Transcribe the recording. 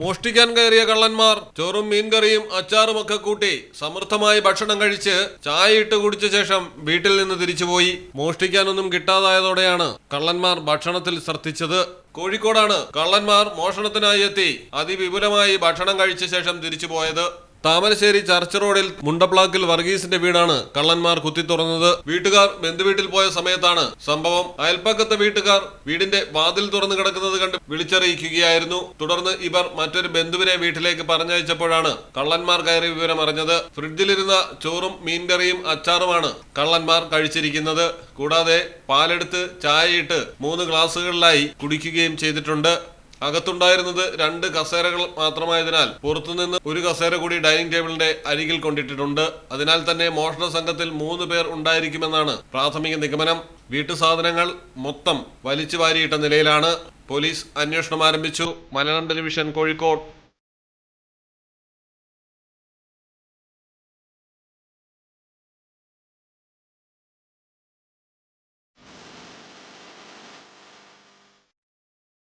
മോഷ്ടിക്കാൻ കയറിയ കള്ളന്മാർ ചോറും മീൻകറിയും അച്ചാറും ഒക്കെ കൂട്ടി സമൃദ്ധമായി ഭക്ഷണം കഴിച്ച് ചായ ഇട്ട് കുടിച്ച ശേഷം വീട്ടിൽ നിന്ന് തിരിച്ചുപോയി. മോഷ്ടിക്കാനൊന്നും കിട്ടാതായതോടെയാണ് കള്ളന്മാർ ഭക്ഷണത്തിൽ ശ്രദ്ധിച്ചത് കോഴിക്കോടാണ് കള്ളന്മാർ മോഷണത്തിനായി എത്തി അതിവിപുലമായി ഭക്ഷണം കഴിച്ച ശേഷം തിരിച്ചുപോയത്. താമരശ്ശേരി ചർച്ച് റോഡിൽ മുണ്ടപ്ലാക്കിൽ വർഗീസിന്റെ വീടാണ് കള്ളന്മാർ കുത്തി തുറന്നത്. വീട്ടുകാർ ബന്ധുവീട്ടിൽ പോയ സമയത്താണ് സംഭവം. അയൽപ്പക്കത്തെ വീട്ടുകാർ വീടിന്റെ വാതിൽ തുറന്നു കിടക്കുന്നത് കണ്ട് വിളിച്ചറിയിക്കുകയായിരുന്നു. തുടർന്ന് ഇവർ മറ്റൊരു ബന്ധുവിനെ വീട്ടിലേക്ക് പറഞ്ഞയച്ചപ്പോഴാണ് കള്ളന്മാർ കയറി വിവരം അറിഞ്ഞത്. ഫ്രിഡ്ജിലിരുന്ന ചോറും മീൻകറിയും അച്ചാറുമാണ് കള്ളന്മാർ കഴിച്ചിരിക്കുന്നത്. കൂടാതെ പാലെടുത്ത് ചായയിട്ട് മൂന്ന് ഗ്ലാസുകളിലായി കുടിക്കുകയും ചെയ്തിട്ടുണ്ട്. അകത്തുണ്ടായിരുന്നത് രണ്ട് കസേരകൾ മാത്രമായതിനാൽ പുറത്തുനിന്ന് ഒരു കസേര കൂടി ഡൈനിങ് ടേബിളിന്റെ അരികിൽ കൊണ്ടിട്ടിട്ടുണ്ട്. അതിനാൽ തന്നെ മോഷണ സംഘത്തിൽ മൂന്ന് പേർ ഉണ്ടായിരിക്കുമെന്നാണ് പ്രാഥമിക നിഗമനം. വീട്ടു സാധനങ്ങൾ മൊത്തം വലിച്ചു വാരിയിട്ട നിലയിലാണ്. പോലീസ് അന്വേഷണം ആരംഭിച്ചു. Malayalam television Kozhikode.